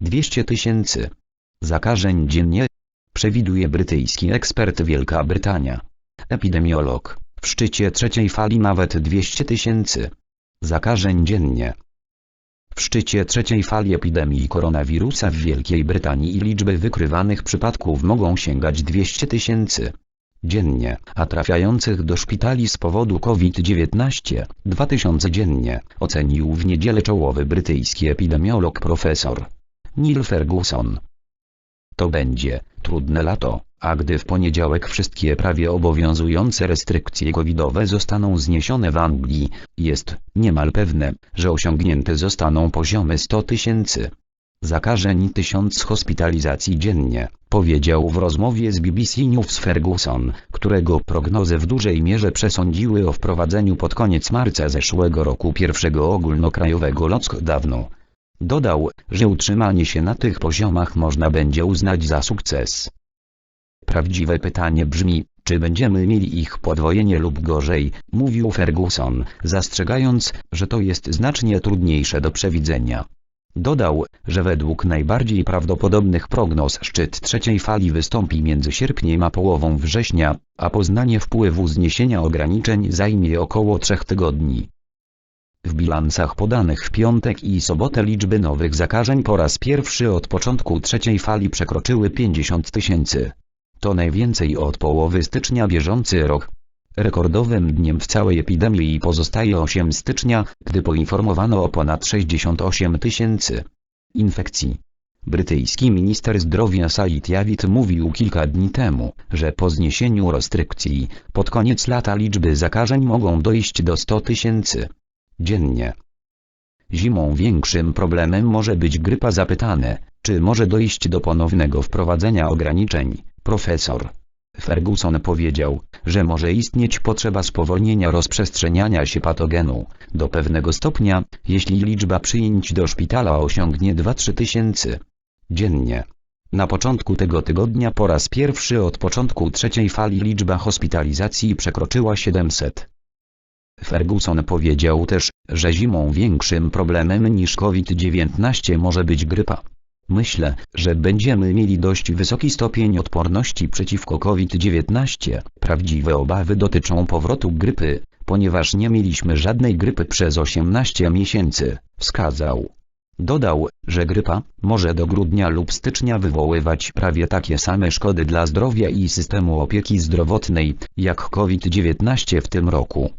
200 tysięcy zakażeń dziennie, przewiduje brytyjski ekspert Wielka Brytania. Epidemiolog, w szczycie trzeciej fali nawet 200 tysięcy zakażeń dziennie. W szczycie trzeciej fali epidemii koronawirusa w Wielkiej Brytanii liczby wykrywanych przypadków mogą sięgać 200 tysięcy dziennie, a trafiających do szpitali z powodu COVID-19 2000 dziennie, ocenił w niedzielę czołowy brytyjski epidemiolog profesor Neil Ferguson. To będzie trudne lato, a gdy w poniedziałek wszystkie prawie obowiązujące restrykcje covidowe zostaną zniesione w Anglii, jest niemal pewne, że osiągnięte zostaną poziomy 100 tysięcy zakażeń 1000 hospitalizacji dziennie, powiedział w rozmowie z BBC News Ferguson, którego prognozy w dużej mierze przesądziły o wprowadzeniu pod koniec marca zeszłego roku pierwszego ogólnokrajowego lockdownu. Dodał, że utrzymanie się na tych poziomach można będzie uznać za sukces. Prawdziwe pytanie brzmi, czy będziemy mieli ich podwojenie lub gorzej, mówił Ferguson, zastrzegając, że to jest znacznie trudniejsze do przewidzenia. Dodał, że według najbardziej prawdopodobnych prognoz szczyt trzeciej fali wystąpi między sierpniem a połową września, a poznanie wpływu zniesienia ograniczeń zajmie około trzech tygodni. W bilansach podanych w piątek i sobotę liczby nowych zakażeń po raz pierwszy od początku trzeciej fali przekroczyły 50 tysięcy. To najwięcej od połowy stycznia bieżący rok. Rekordowym dniem w całej epidemii pozostaje 8 stycznia, gdy poinformowano o ponad 68 tysięcy infekcji. Brytyjski minister zdrowia Said Javid mówił kilka dni temu, że po zniesieniu restrykcji, pod koniec lata liczby zakażeń mogą dojść do 100 tysięcy dziennie. Zimą większym problemem może być grypa zapytane, czy może dojść do ponownego wprowadzenia ograniczeń. Profesor Ferguson powiedział, że może istnieć potrzeba spowolnienia rozprzestrzeniania się patogenu, do pewnego stopnia, jeśli liczba przyjęć do szpitala osiągnie 2-3 tysięcy dziennie. Na początku tego tygodnia po raz pierwszy od początku trzeciej fali liczba hospitalizacji przekroczyła 700. Ferguson powiedział też, że zimą większym problemem niż COVID-19 może być grypa. Myślę, że będziemy mieli dość wysoki stopień odporności przeciwko COVID-19. Prawdziwe obawy dotyczą powrotu grypy, ponieważ nie mieliśmy żadnej grypy przez 18 miesięcy, wskazał. Dodał, że grypa może do grudnia lub stycznia wywoływać prawie takie same szkody dla zdrowia i systemu opieki zdrowotnej, jak COVID-19 w tym roku.